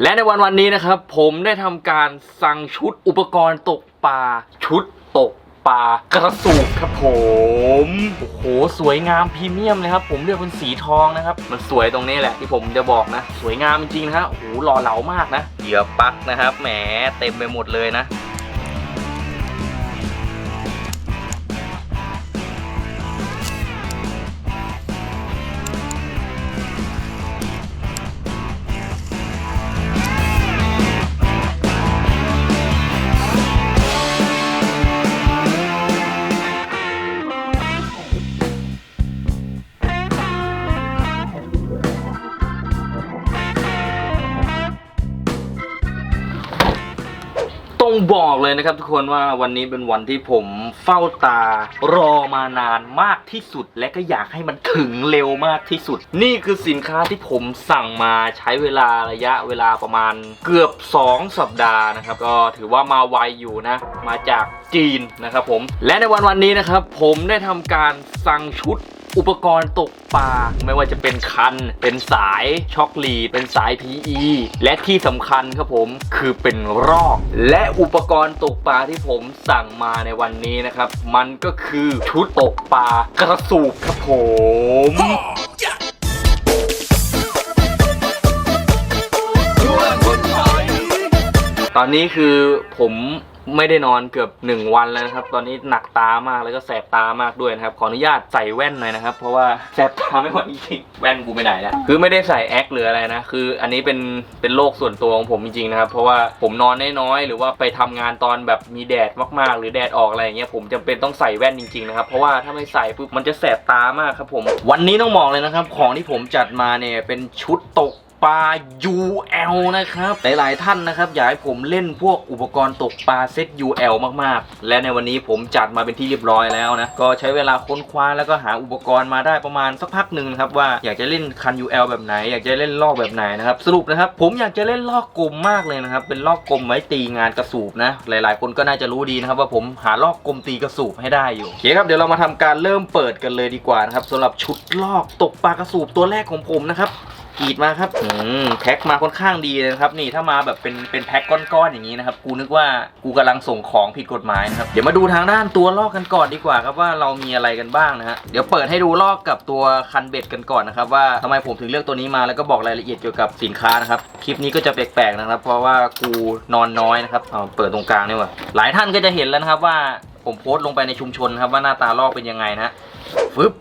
และในวันวันนี้นะครับ ผมได้ทำการสั่งชุดอุปกรณ์ตกปลาชุดตกปลากระสูบครับผมโอ้โหสวยงามพรีเมียมเลยครับผมเลือกเป็นสีทองนะครับ มันสวยตรงนี้แหละที่ผมจะบอกนะ สวยงามจริงๆนะฮะโอ้โหหล่อเหลามากนะเหยื่อปักนะครับแหมเต็มไปหมดเลยนะ ต้องบอกเลยนะครับทุกคนว่าวันนี้เป็นวันที่ผมเฝ้าตารอมานานมากที่สุด และก็อยากให้มันถึงเร็วมากที่สุด นี่คือสินค้าที่ผมสั่งมาใช้เวลาระยะเวลาประมาณเกือบ 2 สัปดาห์นะครับ ก็ถือว่ามาไวอยู่นะ มาจากจีนนะครับผมและในวันวันนี้นะครับ ผมได้ทำการสั่งชุด อุปกรณ์ตกปลาไม่ว่าจะเป็นคัน เป็นสายช็อกลีเป็นสาย PE และที่สำคัญครับผมคือเป็นรอก และอุปกรณ์ตกปลาที่ผมสั่งมาในวันนี้นะครับ มันก็คือชุดตกปลากระสูบครับผมตอนนี้คือผม ไม่ได้นอนเกือบ1วันแล้วนะครับ ตอนนี้หนักตามากแล้วก็แสบตามากด้วยนะครับ ขออนุญาตใส่แว่นหน่อยนะครับ เพราะว่าแสบตาไม่ไหวจริงแว่นกูไม่ได้แล้วคือไม่ได้ใส่แอคหรืออะไรนะ คืออันนี้เป็นเป็นโรคส่วนตัวของผมจริงๆนะครับ เพราะว่าผมนอนน้อยๆหรือว่าไปทำงานตอนแบบมีแดดมากๆ หรือแดดออกอะไรอย่างเงี้ยผมจำเป็นต้องใส่แว่นจริงๆนะครับ เพราะว่าถ้าไม่ใส่ปุ๊บมันจะแสบตามากครับผม วันนี้ต้องบอกเลยนะครับ ของที่ผมจัดมาเนี่ยเป็นชุดตก ปลา UL นะครับ หลายๆท่านนะครับอยากให้ผมเล่นพวกอุปกรณ์ตกปลาเซต UL มากๆ และในวันนี้ผมจัดมาเป็นที่เรียบร้อยแล้วนะ ก็ใช้เวลาค้นคว้าแล้วก็หาอุปกรณ์มาได้ประมาณสักพักหนึ่งนะครับว่าอยากจะเล่นคัน UL แบบไหน อยากจะเล่นลอกแบบไหนนะครับ สรุปนะครับผมอยากจะเล่นลอกกลมมากเลยนะครับ เป็นลอกกลมไว้ตีงานกระสูบนะ หลายๆ คนก็น่าจะรู้ดีนะครับว่าผมหาลอกกลมตีกระสูบให้ได้อยู่โอเคครับเดี๋ยวเรามาทำการเริ่มเปิดกันเลยดีกว่านะครับสำหรับชุดลอกตกปลากระสูบตัวแรกของผมนะครับ กรีดมาครับอืมแพ็คมาค่อนข้างดีเลยนะครับ นี่ถ้ามาแบบเป็นเป็นแพ็คก้อนๆอย่างนี้นะครับ กูนึกว่ากูกำลังส่งของผิดกฎหมายนะครับ เดี๋ยวมาดูทางด้านตัวลอกกันก่อนดีกว่าครับว่าเรามีอะไรกันบ้างนะฮะ เดี๋ยวเปิดให้ดูลอกกับตัวคันเบ็ดกันก่อนนะครับว่าทำไมผมถึงเลือกตัวนี้มาแล้วก็บอกรายละเอียดเกี่ยวกับสินค้านะครับ คลิปนี้ก็จะแปลกๆนะครับ เพราะว่ากูนอนน้อยนะครับเอาเปิดตรงกลางนี่ว่ะหลายท่านก็จะเห็นแล้วนะครับว่าผมโพสต์ลงไปในชุมชนครับว่าหน้าตาลอกเป็นยังไงนะฮะฟึบ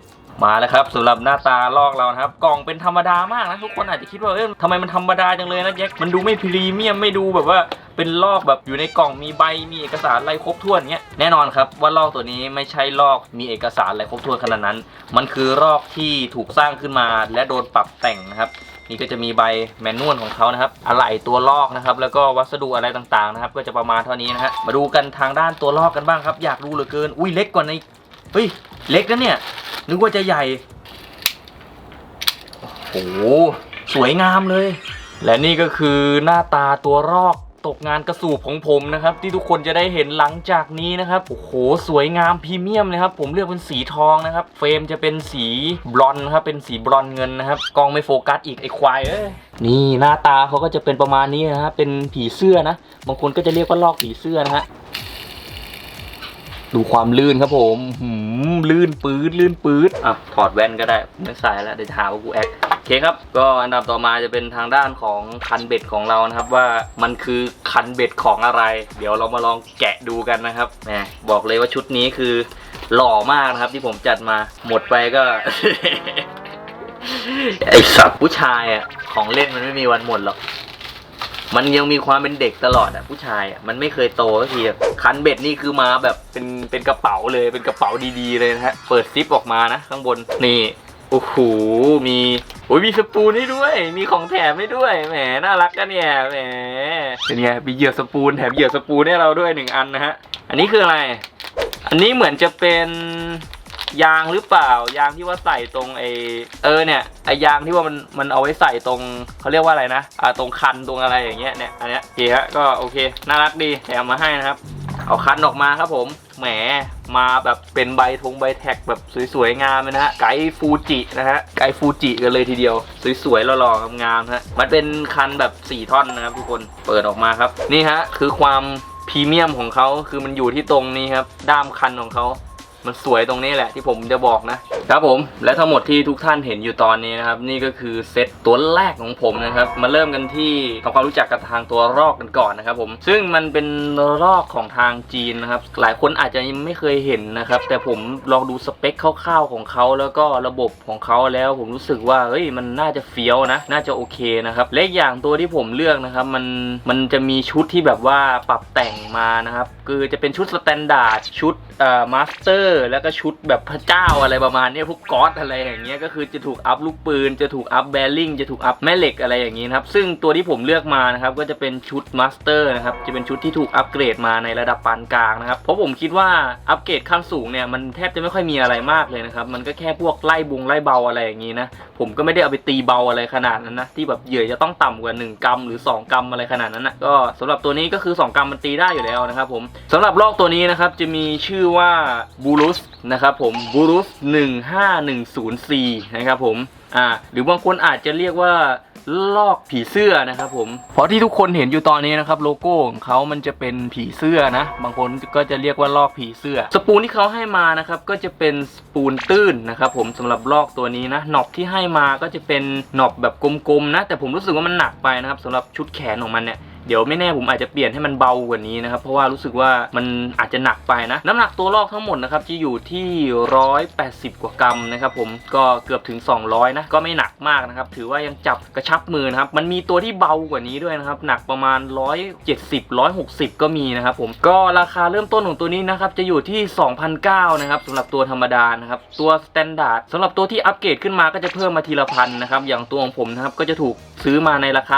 มาแล้วครับสำหรับหน้าตาลอกเรานะครับ กล่องเป็นธรรมดามากนะทุกคนอาจจะคิดว่าเอ้ยทำไมมันธรรมดาจังเลยนะแจ็คมันดูไม่พรีเมียมไม่ดูแบบว่าเป็นลอกแบบอยู่ในกล่องมีใบมีเอกสารอะไรครบถ้วนเงี้ยแน่นอนครับว่าลอกตัวนี้ไม่ใช่ลอกมีเอกสารอะไรครบถ้วนขนาดนั้น มันคือลอกที่ถูกสร้างขึ้นมาและโดนปรับแต่งนะครับนี่ก็จะมีใบแมนนวลของเขานะครับอะไหล่ตัวลอกนะครับ แล้วก็วัสดุอะไรต่างๆนะครับ ก็จะประมาณเท่านี้นะฮะมาดูกันทางด้านตัวลอกกันบ้างครับ อยากรู้เหลือเกิน อุ้ยเล็กกว่าในเฮ้ยเล็กนะเนี่ย นึกว่าจะใหญ่ โอ้โห สวยงามเลย และนี่ก็คือหน้าตาตัวรอกตกงานกระสูบของผมนะครับ ที่ทุกคนจะได้เห็นหลังจากนี้นะครับ โอ้โห สวยงามพรีเมียมเลยครับ ผมเลือกเป็นสีทองนะครับ เฟรมจะเป็นสีบลอนนะครับ เป็นสีบลอนเงินนะครับ กล้องไม่โฟกัสอีกไอ้ควายเอ้ยนี่หน้าตาเขาก็จะเป็นประมาณนี้นะฮะเป็นผีเสื้อนะ บางคนก็จะเรียกว่าลอกผีเสื้อนะฮะ ดูความลื่นครับผมหืมลื่นปื๊ดลื่นปื๊ดอะถอดแว่นก็ได้ไม่ใส่แล้วเดี๋ยวจะหาว่ากูแอคโอเคครับ ก็อันดับต่อมาจะเป็นทางด้านของคันเบ็ดของเรานะครับ ว่ามันคือคันเบ็ดของอะไร เดี๋ยวเรามาลองแกะดูกันนะครับแหมบอกเลยว่าชุดนี้คือหล่อมากนะครับที่ผมจัดมาหมดไปก็ไอสัตว์ผู้ชายอะของเล่นมันไม่มีวันหมดหรอก มันยังมีความเป็นเด็กตลอดอะผู้ชายอะมันไม่เคยโตสักทีคันเบ็ดนี่คือมาแบบเป็นเป็นกระเป๋าเลยเป็นกระเป๋าดีๆเลยนะฮะเปิดซิปออกมานะข้างบนนี่โอ้โหมีโอ้ยมีสปูนให้ด้วย มีของแถมให้ด้วยแหมน่ารักกันเนี่ยแหมเป็นไงมีเหยื่อสปูนแถมเหยื่อสปูนให้เราด้วยหนึ่งอันนะฮะอันนี้คืออะไร อันนี้เหมือนจะเป็น ยางหรือเปล่า ยางที่ว่าใส่ตรงไอเออเนี่ยไอยางที่ว่ามันมันเอาไว้ใส่ตรงเขาเรียกว่าอะไรนะอ่าตรงคันตรงอะไรอย่างเงี้ยเนี่ยอันเนี้ยโอเคฮะก็โอเค น่ารักดีแถมมาให้นะครับ เอาคันออกมาครับผมแหมมาแบบเป็นใบธงใบแท็กแบบสวยๆงามเลยนะฮะไกด์ฟูจินะฮะไกด์ฟูจิกันเลยทีเดียว สวยๆหล่อๆงามๆฮะมันเป็นคันแบบ 4 ท่อนนะครับทุกคนเปิดออกมาครับ นี่ฮะคือความพรีเมียมของเขาคือมันอยู่ที่ตรงนี้ครับ ด้ามคันของเขา มันสวยตรงนี้แหละที่ผมจะบอกนะครับผมและทั้งหมดที่ทุกท่านเห็นอยู่ตอนนี้นะครับ นี่ก็คือเซตตัวแรกของผมนะครับ มาเริ่มกันที่ทำความรู้จักกับทางตัวรอกกันก่อนนะครับ ผมซึ่งมันเป็นรอกของทางจีนนะครับ หลายคนอาจจะยังไม่เคยเห็นนะครับ แต่ผมลองดูสเปคคร่าวๆของเขาแล้วก็ระบบของเขาแล้ว ผมรู้สึกว่าเฮ้ยมันน่าจะเฟี้ยวนะ น่าจะโอเคนะครับและอีกอย่างตัวที่ผมเลือกนะครับ มันมันจะมีชุดที่แบบว่าปรับแต่งมานะครับคือจะเป็นชุดสแตนดาร์ดชุดเอ่อมาสเตอร์แล้วก็ชุดแบบพระเจ้าอะไรประมาณนี้พวกก๊อตอะไรอย่างเงี้ยก็คือจะถูกอัพลูกปืน จะถูกอัพแบริ่งจะถูกอัพแม่เหล็กอะไรอย่างงี้นะครับซึ่งตัวที่ผมเลือกมานะครับก็จะเป็นชุดมาสเตอร์นะครับจะเป็นชุดที่ถูกอัปเกรดมาในระดับปานกลางนะครับเพราะผมคิดว่าอัปเกรดขั้นสูงเนี่ยมันแทบจะไม่ค่อยมีอะไรมากเลยนะครับมันก็แค่พวกไล่บุงไล่เบาอะไรอย่างงี้นะผมก็ไม่ได้เอาไปตีเบาอะไรขนาดนั้นนะที่แบบเหยื่อจะต้องต่ำกว่า 1 กรัมหรือ 2 กรัมอะไรขนาดนั้นนะก็สำหรับตัวนี้ก็คือ 2 กรัมมันตีได้อยู่แล้วนะครับผมสำหรับลอกตัวนี้นะครับจะมีชื่อว่าบูรุสนะครับผมบูรุส15104 นะครับผมอ่าหรือบางคนอาจจะเรียกว่าลอกผีเสื้อนะครับผม เพราะที่ทุกคนเห็นอยู่ตอนนี้นะครับโลโก้ของเขามันจะเป็นผีเสื้อนะ บางคนก็จะเรียกว่าลอกผีเสื้อ สปูนที่เขาให้มานะครับก็จะเป็นสปูนตื้นนะครับผมสำหรับลอกตัวนี้นะหนอบที่ให้มาก็จะเป็นหนอบแบบกลมๆนะ แต่ผมรู้สึกว่ามันหนักไปนะครับสำหรับชุดแขนของมันเนี่ย เดี๋ยวไม่แน่ผมอาจจะเปลี่ยนให้มันเบากว่านี้นะครับ เพราะว่ารู้สึกว่ามันอาจจะหนักไปนะ น้ำหนักตัวลอกทั้งหมดนะครับจะอยู่ที่ 180 กว่ากรัมนะครับผมก็เกือบถึง 200 นะก็ไม่หนักมากนะครับ ถือว่ายังจับกระชับมือนะครับ มันมีตัวที่เบากว่านี้ด้วยนะครับ หนักประมาณ 170 160 ก็มีนะครับผมก็ราคาเริ่มต้นของตัวนี้นะครับจะอยู่ที่ 2,009นะครับสำหรับตัวธรรมดานะครับตัวสแตนดาร์ดสำหรับตัวที่อัปเกรดขึ้นมาก็จะเพิ่มมาทีละพันนะครับอย่างตัวของผมนะครับก็จะถูกซื้อมาในราคา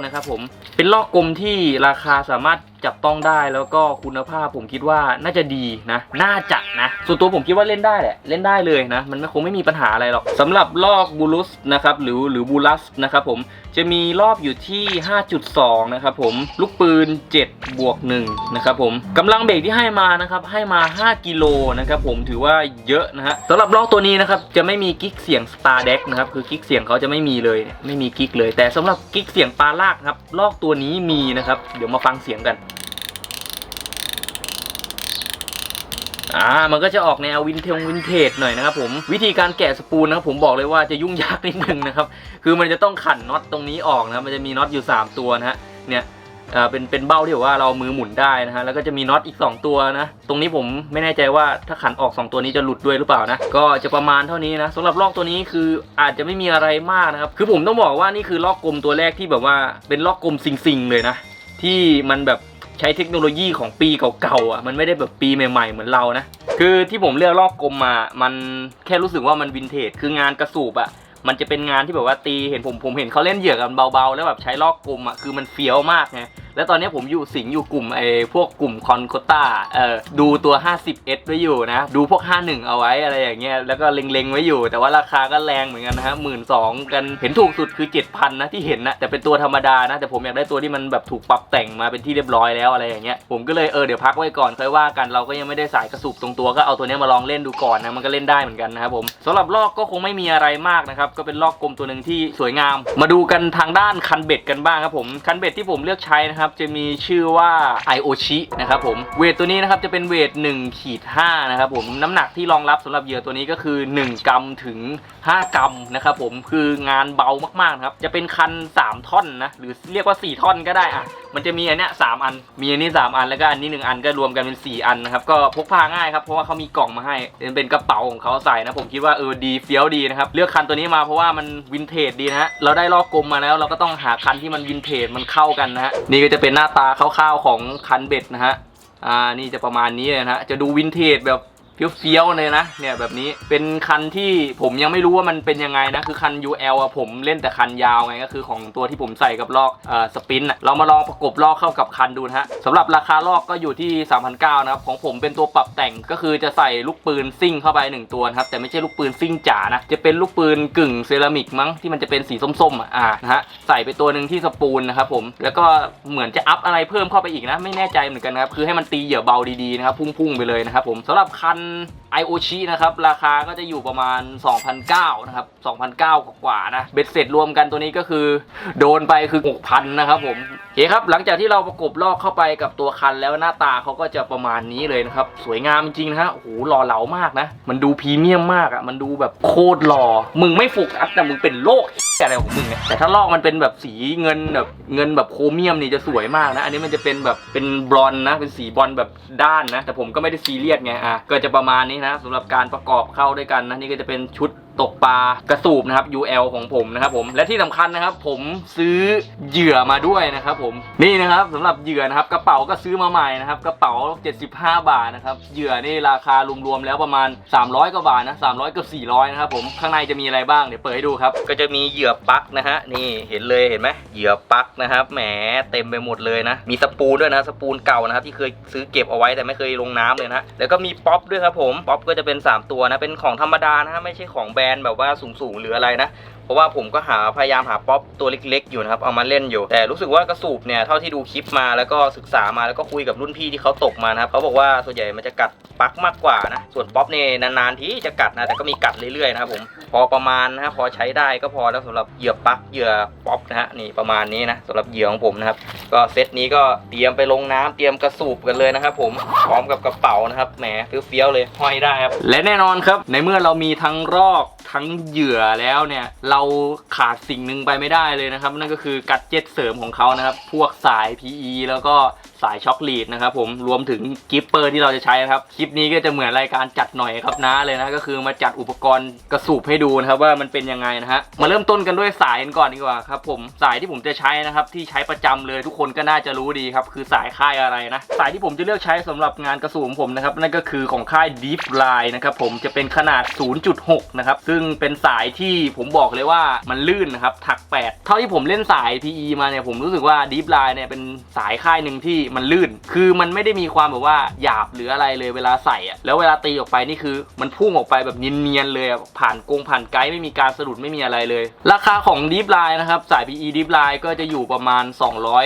3,009นะครับผมเป็นลอกกลมที่ราคาสามารถ จับต้องได้แล้วก็คุณภาพผมคิดว่าน่าจะดีนะ น่าจะนะ ส่วนตัวผมคิดว่าเล่นได้แหละ เล่นได้เลยนะ มันคงไม่มีปัญหาอะไรหรอกสำหรับลอกบูลุสนะครับหรือหรือบูลัสนะครับผมจะมีรอบอยู่ที่ 5.2 นะครับผมลูกปืน 7 บวก1นะครับผมกำลังเบรกที่ให้มานะครับให้มา 5 กิโลนะครับผมถือว่าเยอะนะฮะสำหรับลอกตัวนี้นะครับจะไม่มีกิ๊กเสียง Star d e c นะครับคือกิ๊กเสียงเขาจะไม่มีเลยไม่มีกิ๊กเลย แต่สำหรับกิ๊กเสียงปลาลากนะครับลอกตัวนี้มีนะครับเดี๋ยวมาฟังเสียงกัน อ่ามันก็จะออกแนววินเทงวินเทจหน่อยนะครับผมวิธีการแกะสปูนนะครับผมบอกเลยว่าจะยุ่งยากนิดนึงนะครับคือมันจะต้องขันน็อตตรงนี้ออกนะครับมันจะมีน็อตอยู่ 3 ตัวนะฮะเนี่ยเอ่อเป็นเป็นเบ้าที่แบบว่าเรามือหมุนได้นะฮะแล้วก็จะมีน็อตอีก 2 ตัวนะตรงนี้ผมไม่แน่ใจว่าถ้าขันออก 2 ตัวนี้จะหลุดด้วยหรือเปล่านะก็จะประมาณเท่านี้นะสำหรับลอกตัวนี้คืออาจจะไม่มีอะไรมากนะครับคือผมต้องบอกว่านี่คือลอกกลมตัวแรกที่แบบว่าเป็นลอกกลมซิงๆเลยนะที่มันแบบ ใช้เทคโนโลยีของปีเก่าๆอะมันไม่ได้แบบปีใหม่ๆ เหมือนเรานะ คือที่ผมเลือกลอกกลมมา มันแค่รู้สึกว่ามันวินเทจคืองานกระสูบอะมันจะเป็นงานที่แบบว่าตีเห็นผมผมเห็นเขาเล่นเหยื่อกันเบาๆ แล้วแบบใช้ลอกกลมอะคือมันเฟี้ยวมากไงแล้วตอนนี้ผมอยู่สิงอยู่กลุ่มไอ้พวกกลุ่มคอนโคต้าเอ่อดูตัว 50S ไว้อยู่นะ ดูพวก 51 เอาไว้อะไรอย่างเงี้ยแล้วก็เล็งๆไว้อยู่ แต่ว่าราคาก็แรงเหมือนกันนะฮะหมื่นสองกันเห็นถูกสุดคือ 7,000นะที่เห็นนะแต่เป็นตัวธรรมดานะ แต่ผมอยากได้ตัวที่มันแบบถูกปรับแต่งมาเป็นที่เรียบร้อยแล้วอะไรอย่างเงี้ยผมก็เลยเออเดี๋ยวพักไว้ก่อนค่อยว่ากันเราก็ยังไม่ได้สายกระสุบตรงตัวก็เอาตัวนี้มาลองเล่นดูก่อนนะมันก็เล่นได้เหมือนกันนะครับผมสำหรับลอกก็คงไม่มีอะไรมากนะครับก็เป็นลอกกลมตัวหนึ่งที่สวยงาม มาดูกันทางด้านคันเบ็ดกันบ้างครับผมคันเบ็ดที่ผมเลือกใช้นะครับจะมีชื่อว่าไอโอชินะครับผมเวทตัวนี้นะครับจะเป็นเวท1ขีด5นะครับผมน้ำหนักที่รองรับสำหรับเหยื่อตัวนี้ก็คือ 1กรัมถึง 5 กรัมนะครับผมคืองานเบามากๆนะครับจะเป็นคัน 3 ท่อนนะหรือเรียกว่า 4 ท่อนก็ได้อะมันจะมีอันเนี้ยสามอัน มีอันนี้ 3 อันแล้วก็อันนี้ 1 อันก็รวมกันเป็น 4 อันนะครับก็พกพาง่ายครับเพราะว่าเขามีกล่องมาให้เป็นกระเป๋าของเขาใส่นะผมคิดว่าเออดีเฟี้ยวดีนะครับเลือกคันตัวนี้มาเพราะว่ามันวินเทจดีนะฮะเราได้ลอกกลมมาแล้วเราก็ต้องหาคันที่มันวินเทจมันเข้ากันนะฮะนี่ก็จะเป็นหน้าตาคร่าวๆของคันเบ็ดนะฮะ อ่า นี่จะประมาณนี้เลยนะฮะ จะดูวินเทจแบบ เฟี้ยวๆเลยนะเนี่ยแบบนี้เป็นคันที่ผมยังไม่รู้ว่ามันเป็นยังไงนะคือคัน UL อะผมเล่นแต่คันยาวไงก็คือของตัวที่ผมใส่กับลอกเอ่อสปินอะเรามาลองประกบลอกเข้ากับคันดูนะฮะสำหรับราคาลอกก็อยู่ที่3,900 นะครับของผมเป็นตัวปรับแต่งก็คือจะใส่ลูกปืนซิ่งเข้าไปหนึ่งตัวนะครับแต่ไม่ใช่ลูกปืนซิ่งจ๋านะจะเป็นลูกปืนกึ่งเซรามิกมั้งที่มันจะเป็นสีส้มๆอะอ่านะฮะใส่ไปตัวหนึ่งที่สปูลนะครับผมแล้วก็เหมือนจะอัพอะไรเพิ่มเข้าไปอีกนะ ไม่แน่ใจเหมือนกันนะครับคือให้มันตีเหยื่อเบาดีๆนะครับพุ่งๆไปเลยนะครับผมสำหรับคัน Mm. I o ชินะครับ ราคาก็จะอยู่ประมาณ 2,009นะครับ2,009กว่านะ เบ็ดเสร็จรวมกันตัวนี้ก็คือ โดนไปคือ 6,000 นะครับผมโอเคครับ หลังจากที่เราประกบลอกเข้าไปกับตัวคันแล้วหน้าตาเขาก็จะประมาณนี้เลยนะครับ สวยงามจริงนะฮะโอ้โหหล่อเหลามากนะ มันดูพรีเมียมมากอะ่ะ มันดูแบบโคตรหล่อ มึงไม่โฟกัสแต่มึงเป็นโลกอะไรของมึงเนี่ยแต่ถ้าลอกมันเป็นแบบสีเงินแบบเงินแบบโครเมียมนี่จะสวยมากนะ อันนี้มันจะเป็นแบบเป็นบลอนนะ เป็นสีบอลแบบด้านนะ แต่ผมก็ไม่ได้ซีเรียสไง อะ ก็จะประมาณนี้นะสำหรับการประกอบเข้าด้วยกันนะนี่ก็จะเป็นชุดตกปลากระสูบนะครับ UL ของผมนะครับผมและที่สำคัญนะครับ ผมซื้อเหยื่อมาด้วยนะครับ ผมนี่นะครับสำหรับเหยื่อนะครับ กระเป๋าก็ซื้อมาใหม่นะครับ กระเป๋า 75 บาทนะครับเหยื่อนี่ราคารวมๆแล้วประมาณ 300กว่าบาทนะ300เกือบ400นะครับผมข้างในจะมีอะไรบ้างเดี๋ยวเปิดให้ดูครับ ก็จะมีเหยื่อปลั๊กนะฮะนี่เห็นเลยเห็นไหมเหยื่อปลั๊กนะครับแหมเต็มไปหมดเลยนะ มีสปูนด้วยนะสปูนเก่านะครับที่เคยซื้อเก็บเอาไว้แต่ไม่เคยลงน้ำเลยนะแล้วก็มีป๊อปด้วยครับผมป๊อปก็จะเป็น 3 ตัวนะเป็นของธรรมดานะฮะไม่ใช่ของแบรนด์แบบว่าสูงๆหรืออะไรนะเพราะว่าผมก็หาพยายามหาป๊อปตัวเล็ก ๆ อยู่นะครับเอามาเล่นอยู่ แต่รู้สึกว่ากระสูบเนี่ยเท่าที่ดูคลิปมาแล้วก็ศึกษามาแล้วก็คุยกับรุ่นพี่ที่เขาตกมานะครับเขาบอกว่าส่วนใหญ่มันจะกัดปักมากกว่านะส่วนป๊อปเนี่ยนานๆทีจะกัดนะแต่ก็มีกัดเรื่อยๆนะครับผมพอประมาณนะฮะพอใช้ได้ก็พอแล้วสำหรับเหยื่อปักเหยื่อป๊อปนะฮะนี่ประมาณนี้นะสำหรับเหยื่อของผมนะครับก็เซตนี้ก็เตรียมไปลงน้ำเตรียมกระสูบกันเลยนะครับผมพร้อมกับกระเป๋านะครับแหมเฟี้ยวๆเลยห้อยได้ครับและแน่นอนครับในเมื่อเรามีทั้งรอกทั้งเหยื่อแล้วเนี่ยเราขาดสิ่งหนึ่งไปไม่ได้เลยนะครับ นั่นก็คือกัดเจ็ตเสริมของเขานะครับ พวกสาย PE แล้วก็ สายช็อคลีดนะครับผมรวมถึงกิปเปอร์ที่เราจะใช้นะครับคลิปนี้ก็จะเหมือนรายการจัดหน่อยครับนะเลยนะก็คือมาจัดอุปกรณ์กระสูบให้ดูนะครับว่ามันเป็นยังไงนะฮะมาเริ่มต้นกันด้วยสายกันก่อนดีกว่าครับผมสายที่ผมจะใช้นะครับที่ใช้ประจำเลยทุกคนก็น่าจะรู้ดีครับคือสายค่ายอะไรนะสายที่ผมจะเลือกใช้สำหรับงานกระสูบของผมนะครับนั่นก็คือของค่าย Deep Line นะครับผมจะเป็นขนาด 0.6 นะครับซึ่งเป็นสายที่ผมบอกเลยว่ามันลื่นนะครับถัก 8 เท่าที่ผมเล่นสาย PE มาเนี่ยผมรู้สึกว่า Deep Line เนี่ยเป็นสายค่ายหนึ่งที่มันลื่น คือมันไม่ได้มีความแบบว่าหยาบหรืออะไรเลยเวลาใส่อะแล้วเวลาตีออกไปนี่คือ มันพุ่งออกไปแบบเนียนๆเลยผ่านกงผ่านไกด์ไม่มีการสะดุดไม่มีอะไรเลย ราคาของ Deep Line นะครับสาย PE Deep Line ก็จะอยู่ประมาณ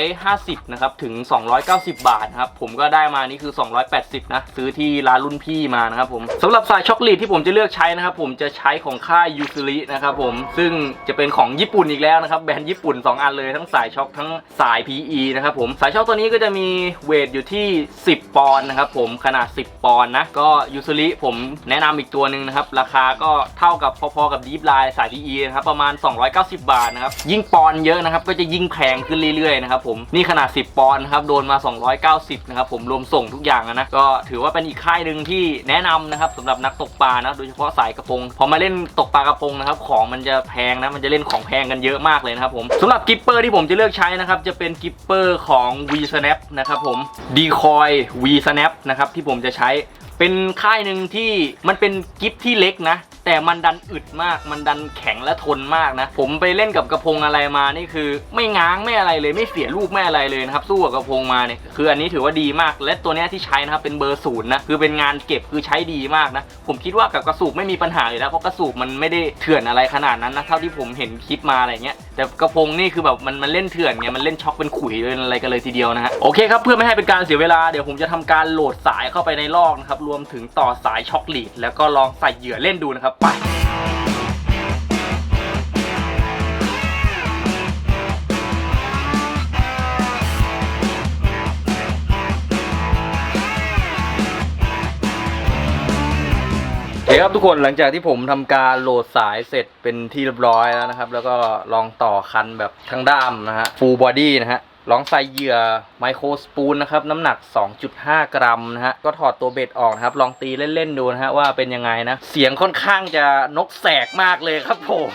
250นะครับถึง 290 บาทนะครับผมก็ได้มานี่คือ 280นะซื้อที่ร้านรุ่นพี่มานะครับผมสำหรับสายช็อกโกแลตที่ผมจะเลือกใช้นะครับผมจะใช้ของค่ายยูซ r i นะครับผมซึ่งจะเป็นของญี่ปุ่นอีกแล้วนะครับแบรนด์ญี่ปุ่น 2 อันเลยทั้งสายช็อคทั้งสาย PE นะครับผมสายช็อคตัวนี้ก็จะมีเวทอยู่ที่ 10 ปอนด์นะครับผมขนาด 10 ปอนด์นะ ก็ยูซ r i ผมแนะนำอีกตัวหนึ่งนะครับ ราคาก็เท่ากับพอๆกับ Deep Line สาย PE นะครับ ประมาณ 290 บาทนะครับ ยิ่งปอนด์เยอะนะครับ ก็จะยิ่งแพงขึ้นเรื่อยๆนะครับผมนี่ขนาด 10 ปอนด์นะครับ โดนมา 290 นะครับผมรวมส่งทุกอย่างนะ ก็ถือว่าเป็นอีกค่ายหนึ่งที่แนะนำนะครับสำหรับนักตกปลานะโดยเฉพาะสายกระพงพอมาเล่นตกปลากระพงนะครับของมันจะแพงนะมันจะเล่นของแพงกันเยอะมากเลยนะครับผมสำหรับกิปเปอร์ที่ผมจะเลือกใช้นะครับจะเป็นกิปเปอร์ของ V Snap นะครับผม Decoy V Snap นะครับที่ผมจะใช้เป็นค่ายหนึ่งที่มันเป็นกิฟที่เล็กนะ แต่มันดันอึดมาก มันดันแข็งและทนมากนะ ผมไปเล่นกับกระพงอะไรมานี่คือ ไม่ง้างไม่อะไรเลยไม่เสียลูกไม่อะไรเลยนะครับสู้กับกระพงมาเนี่ยคืออันนี้ถือว่าดีมาก และตัวเนี้ยที่ใช้นะครับเป็นเบอร์ศูนย์นะคือเป็นงานเก็บคือใช้ดีมากนะ ผมคิดว่ากับกระสูบไม่มีปัญหาอยู่แล้วเพราะกระสูบมันไม่ได้เถื่อนอะไรขนาดนั้นนะเท่าที่ผมเห็นคลิปมาอะไรเงี้ย แต่กระพงนี่คือแบบมันมันเล่นเถื่อนไงมันเล่นช็อกเป็นขุยเป็นอะไรกันเลยทีเดียวนะฮะโอเคครับเพื่อไม่ให้เป็นการเสียเวลาเดี๋ยวผมจะทำการโหลดสายเข้าไปในลอกนะครับรวมถึงต่อสายช็อกลีดแล้วก็ลองใส่เหยื่อเล่นดูนะครับไป ครับทุกคนหลังจากที่ผมทำการโหลดสายเสร็จเป็นที่เรียบร้อยแล้วนะครับ แล้วก็ลองต่อคันแบบทั้งด้ามนะฮะ full body นะฮะลองใส่เหยื่อไมโครสปูนนะครับน้ำหนัก 2.5 กรัมนะฮะก็ถอดตัวเบ็ดออกนะครับ ลองตีเล่น ๆ ดูนะฮะว่าเป็นยังไงนะ เสียงค่อนข้างจะนกแสกมากเลยครับผม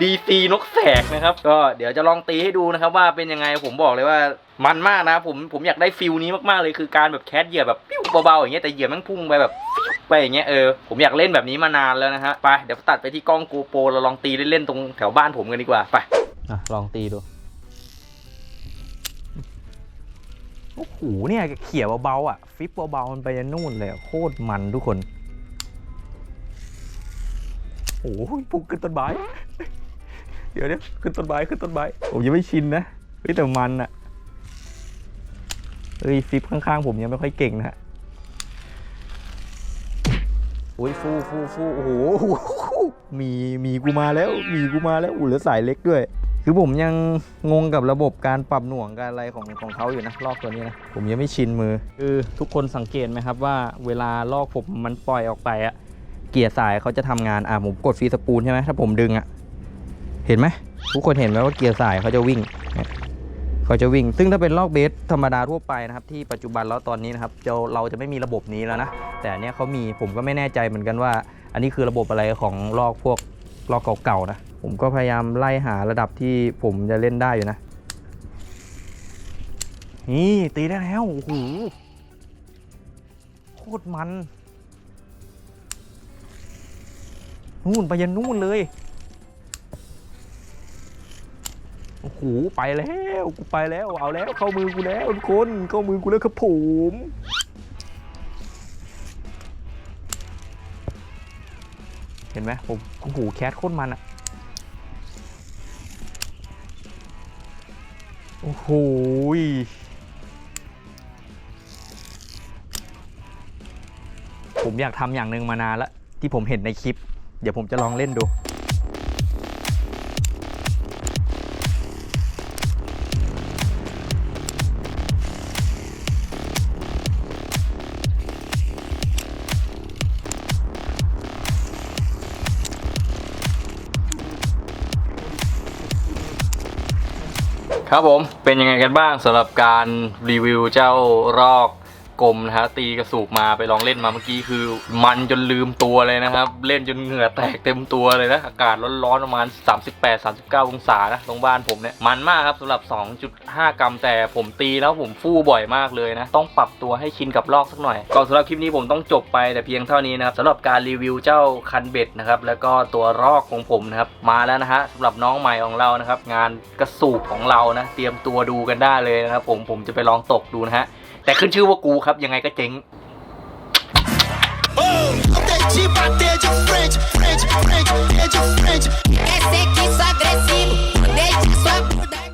ดีซีนกแสกนะครับ ก็เดี๋ยวจะลองตีให้ดูนะครับว่าเป็นยังไงผมบอกเลยว่า มันมากนะผมผมอยากได้ฟิลนี้มากๆเลยคือการแบบแคสเหยื่อแบบปิ้วเบาๆอย่างเงี้ยแต่เหยื่อม่งพุ่งไปแบบไปอย่างเงี้ยเออผมอยากเล่นแบบนี้มานานแล้วนะฮะไปเดี๋ยวตัดไปที่กล้องกูโปรเราลองตีเล่นๆตรงแถวบ้านผมกันดีกว่าไปอะลองตีดูโอ้โหเนี่ยเขี่ยเบาๆอะฟิปเบาๆมันไปยันนู่นเลยโคตรมันทุกคนโอ้โหพุ่งขึ้นต้นไม้เดี๋ยวเดี๋ยวขึ้นต้นไม้ขึ้นต้นไม้ผมยังไม่ชินนะเฮ้แต่มันอะ เฮ้ยฟิปข้างๆผมยังไม่ค่อยเก่งนะฮะโอ้ยฟูฟูฟูโอ้โหมีมีกูมาแล้ว มีกูมาแล้ว อุ้ยแล้วสายเล็กด้วย คือผมยังงงกับระบบการปรับหน่วงการอะไรของของเขาอยู่นะลอกตัวนี้นะ ผมยังไม่ชินมือ คือทุกคนสังเกตไหมครับว่าเวลาลอกผมมันปล่อยออกไปอะเกียร์สายเขาจะทำงาน อะผมกดฟรีสปูลใช่ไหมถ้าผมดึงอะเห็นไหมทุกคนเห็นไหมว่าเกียร์สายเขาจะวิ่ง เนี่ยเขาจะวิ่ง ซึ่งถ้าเป็นลอกเบสธรรมดาทั่วไปนะครับที่ปัจจุบันแล้วตอนนี้นะครับเราเราจะไม่มีระบบนี้แล้วนะ แต่อันเนี้ยเขามีผมก็ไม่แน่ใจเหมือนกันว่า อันนี้คือระบบอะไรของลอกพวกลอกเก่าๆนะ ผมก็พยายามไล่หาระดับที่ผมจะเล่นได้อยู่นะ นี่ตีได้แล้วโอ้โหโคตรมันนู่นไปยันนู่นเลย หไปแล้วกูไปแล้วเอาแล้วเข้ามือกูแล้วคนเข้ามือกูแล้วครับผมเห็นไหมผมโอ้โหแคสโคตรมันอะโอ้โหผมอยากทำอย่างหนึ่งมานานแล้วที่ผมเห็นในคลิป เดี๋ยวผมจะลองเล่นดู ครับผมเป็นยังไงกันบ้างสำหรับการรีวิวเจ้ารอก กลมนะฮะตีกระสูบมาไปลองเล่นมาเมื่อกี้คือ มันจนลืมตัวเลยนะครับ เล่นจนเหงื่อแตกเต็มตัวเลยนะอากาศร้อนๆประมาณ 38 39 องศานะตรงบ้านผมเนี่ยมันมากครับสำหรับ 2.5 กรัมแต่ผมตีแล้วผมฟู่บ่อยมากเลยนะ ต้องปรับตัวให้ชินกับลอกสักหน่อยก่อนสำหรับคลิปนี้ผมต้องจบไปแต่เพียงเท่านี้นะครับสำหรับการรีวิวเจ้าคันเบ็ดนะครับแล้วก็ตัวรอกของผมนะครับมาแล้วนะฮะสำหรับน้องใหม่ของเรานะครับงานกระสูบของเรานะเตรียมตัวดูกันได้เลยนะครับผมผมจะไปลองตกดูนะฮะ แต่ขึ้นชื่อว่ากูครับ ยังไงก็เจ๊ง Esse aqui só agressivo, deixa sua bunda.